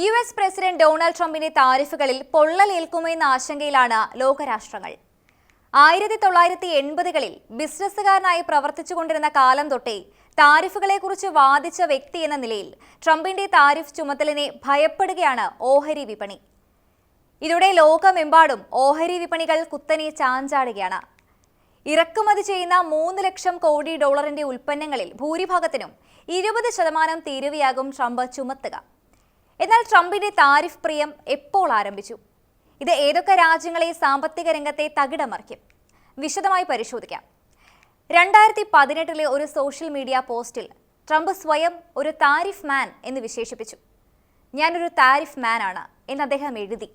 U S president Donald ട്രംപിന്റെ താരിഫുകളിൽ പൊള്ളലേൽക്കുമെന്ന ആശങ്കയിലാണ് ലോകരാഷ്ട്രങ്ങൾ. ആയിരത്തി തൊള്ളായിരത്തി എൺപതുകളിൽ ബിസിനസ്സുകാരനായി പ്രവർത്തിച്ചുകൊണ്ടിരുന്ന കാലം തൊട്ടേ താരിഫുകളെക്കുറിച്ച് വാദിച്ച വ്യക്തി എന്ന നിലയിൽ ട്രംപിന്റെ താരിഫ് ചുമത്തലിനെ ഭയപ്പെടുകയാണ് ഓഹരി വിപണി. ഇതോടെ ലോകമെമ്പാടും ഓഹരി വിപണികൾ കുത്തനെ ചാഞ്ചാടുകയാണ്. ഇറക്കുമതി ചെയ്യുന്ന മൂന്ന് ലക്ഷം കോടി ഡോളറിന്റെ ഉൽപ്പന്നങ്ങളിൽ ഭൂരിഭാഗത്തിനും ഇരുപത് ശതമാനം തീരുവയാകും ട്രംപ് ചുമത്തുക. എന്നാൽ ട്രംപിന്റെ താരിഫ് പ്രിയം എപ്പോൾ ആരംഭിച്ചു? ഇത് ഏതൊക്കെ രാജ്യങ്ങളെ സാമ്പത്തിക രംഗത്തെ തകിടമറിക്കും? വിശദമായി പരിശോധിക്കാം. രണ്ടായിരത്തി പതിനെട്ടിലെ ഒരു സോഷ്യൽ മീഡിയ പോസ്റ്റിൽ ട്രംപ് സ്വയം ഒരു താരിഫ് മാൻ എന്ന് വിശേഷിപ്പിച്ചു. ഞാനൊരു താരിഫ് മാൻ ആണ് എന്ന് അദ്ദേഹം എഴുതി.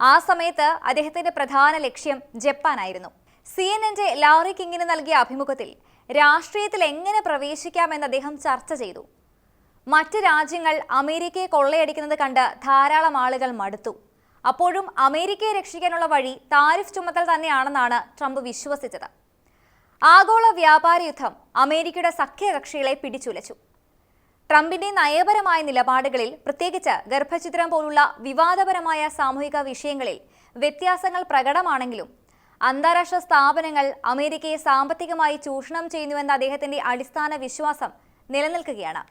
ആ സമയത്ത് അദ്ദേഹത്തിന്റെ പ്രധാന ലക്ഷ്യം ജപ്പാനായിരുന്നു സി എൻ എന്റെ ലാറി കിങ്ങിന് നൽകിയ അഭിമുഖത്തിൽ രാഷ്ട്രീയത്തിൽ എങ്ങനെ പ്രവേശിക്കാമെന്ന് അദ്ദേഹം ചർച്ച ചെയ്തു. മറ്റ് രാജ്യങ്ങൾ അമേരിക്കയെ കൊള്ളയടിക്കുന്നത് കണ്ട് ധാരാളം ആളുകൾ മടുത്തു. അപ്പോഴും അമേരിക്കയെ രക്ഷിക്കാനുള്ള വഴി താരിഫ് ചുമത്തൽ തന്നെയാണെന്നാണ് ട്രംപ് വിശ്വസിച്ചത്. ആഗോള വ്യാപാര യുദ്ധം അമേരിക്കയുടെ സഖ്യകക്ഷികളെ പിടിച്ചുലച്ചു. ട്രംപിന്റെ നയപരമായ നിലപാടുകളിൽ പ്രത്യേകിച്ച് ഗർഭചിത്രം പോലുള്ള വിവാദപരമായ സാമൂഹിക വിഷയങ്ങളിൽ വ്യത്യാസങ്ങൾ പ്രകടമാണെങ്കിലും അന്താരാഷ്ട്ര സ്ഥാപനങ്ങൾ അമേരിക്കയെ സാമ്പത്തികമായി ചൂഷണം ചെയ്യുന്നുവെന്ന അദ്ദേഹത്തിന്റെ അടിസ്ഥാന വിശ്വാസം നിലനിൽക്കുകയാണ്.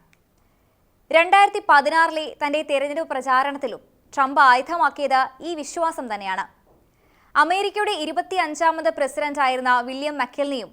രണ്ടായിരത്തി പതിനാറിലെ തന്റെ തെരഞ്ഞെടുപ്പ് പ്രചാരണത്തിലും ട്രംപ് ആയുധമാക്കിയത് ഈ വിശ്വാസം തന്നെയാണ്. അമേരിക്കയുടെ ഇരുപത്തി അഞ്ചാമത് പ്രസിഡന്റായിരുന്ന വില്യം മക്കൽനിയും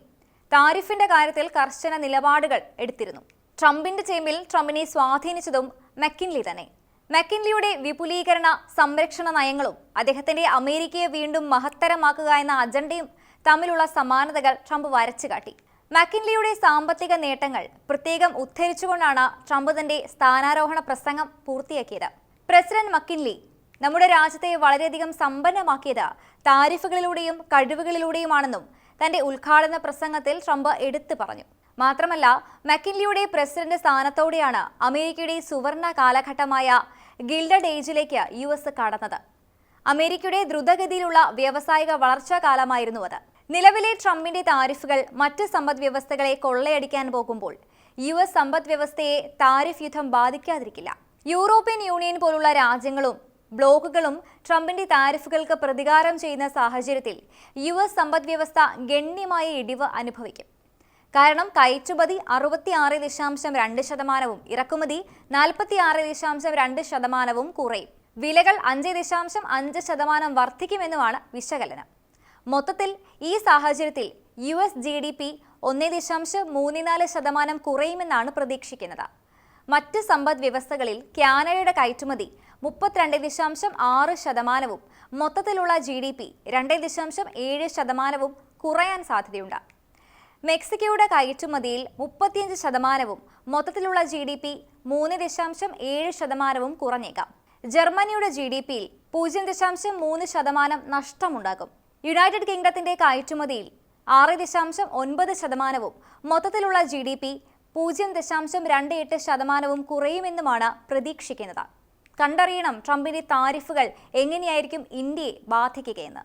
താരിഫിന്റെ കാര്യത്തിൽ കർശന നിലപാടുകൾ എടുത്തിരുന്നു. ട്രംപിന്റെ ചേമ്പിൽ ട്രംപിനെ സ്വാധീനിച്ചതും മക്കിൻലി തന്നെ. മക്കിൻലിയുടെ വിപുലീകരണ സംരക്ഷണ നയങ്ങളും അദ്ദേഹത്തിന്റെ അമേരിക്കയെ വീണ്ടും മഹത്തരമാക്കുക എന്ന അജണ്ടയും തമ്മിലുള്ള സമാനതകൾ ട്രംപ് വരച്ചു കാട്ടി മക്കിൻലിയുടെ സാമ്പത്തിക നേട്ടങ്ങൾ പ്രത്യേകം ഉദ്ധരിച്ചുകൊണ്ടാണ് ട്രംപ് തന്റെ സ്ഥാനാരോഹണ പ്രസംഗം പൂർത്തിയാക്കിയത്. പ്രസിഡന്റ് മക്കിൻലി നമ്മുടെ രാജ്യത്തെ വളരെയധികം സമ്പന്നമാക്കിയത് താരിഫുകളിലൂടെയും കഴിവുകളിലൂടെയുമാണെന്നും തന്റെ ഉദ്ഘാടന പ്രസംഗത്തിൽ ട്രംപ് എടുത്തു പറഞ്ഞു. മാത്രമല്ല മക്കിൻലിയുടെ പ്രസിഡന്റ് സ്ഥാനത്തോടെയാണ് അമേരിക്കയുടെ സുവർണ കാലഘട്ടമായ ഗിൽഡഡ് ഏജിലേക്ക് യു എസ് കടന്നത്. അമേരിക്കയുടെ ദ്രുതഗതിയിലുള്ള വ്യാവസായിക വളർച്ചാ കാലമായിരുന്നു അത്. നിലവിലെ ട്രംപിന്റെ താരിഫുകൾ മറ്റ് സമ്പദ് വ്യവസ്ഥകളെ കൊള്ളയടിക്കാൻ പോകുമ്പോൾ യു എസ് സമ്പദ് വ്യവസ്ഥയെ താരിഫ് യുദ്ധം ബാധിക്കാതിരിക്കില്ല. യൂറോപ്യൻ യൂണിയൻ പോലുള്ള രാജ്യങ്ങളും ബ്ലോക്കുകളും ട്രംപിന്റെ താരിഫുകൾക്ക് പ്രതികാരം ചെയ്യുന്ന സാഹചര്യത്തിൽ യു എസ് സമ്പദ് വ്യവസ്ഥ ഗണ്യമായ ഇടിവ് അനുഭവിക്കും. കാരണം കയറ്റുമതി അറുപത്തിയാറ് ദശാംശം രണ്ട് ശതമാനവും ഇറക്കുമതി നാൽപ്പത്തി ആറ് ദശാംശം രണ്ട് ശതമാനവും കുറയും. വിലകൾ അഞ്ച് ദശാംശം അഞ്ച് ശതമാനം വർദ്ധിക്കുമെന്നുമാണ് വിശകലനം. മൊത്തത്തിൽ ഈ സാഹചര്യത്തിൽ U S G D P ഒന്നേ ദശാംശം മൂന്നിനാല് ശതമാനം കുറയുമെന്നാണ് പ്രതീക്ഷിക്കുന്നത്. മറ്റ് സമ്പദ് വ്യവസ്ഥകളിൽ കാനഡയുടെ കയറ്റുമതി മുപ്പത്തിരണ്ട് ദശാംശം ആറ് ശതമാനവും മൊത്തത്തിലുള്ള ജി ഡി പി രണ്ട് ദശാംശം ഏഴ് ശതമാനവും കുറയാൻ സാധ്യതയുണ്ട്. മെക്സിക്കോയുടെ കയറ്റുമതിയിൽ മുപ്പത്തിയഞ്ച് ശതമാനവും മൊത്തത്തിലുള്ള ജി ഡി പി മൂന്ന് ദശാംശം ഏഴ് ശതമാനവും കുറഞ്ഞേക്കാം. ജർമ്മനിയുടെ ജി ഡി പിയിൽ പൂജ്യം ദശാംശം മൂന്ന് ശതമാനം നഷ്ടമുണ്ടാകും. യുണൈറ്റഡ് കിങ്ഡത്തിന്റെ കയറ്റുമതിയിൽ ആറ് ദശാംശം ഒൻപത് ശതമാനവും മൊത്തത്തിലുള്ള ജി ഡി പി പൂജ്യം ദശാംശം രണ്ട് എട്ട് ശതമാനവും കുറയുമെന്നുമാണ് പ്രതീക്ഷിക്കുന്നത്. കണ്ടറിയണം ട്രംപിന്റെ താരിഫുകൾ എങ്ങനെയായിരിക്കും ഇന്ത്യയെ ബാധിക്കുകയെന്ന്.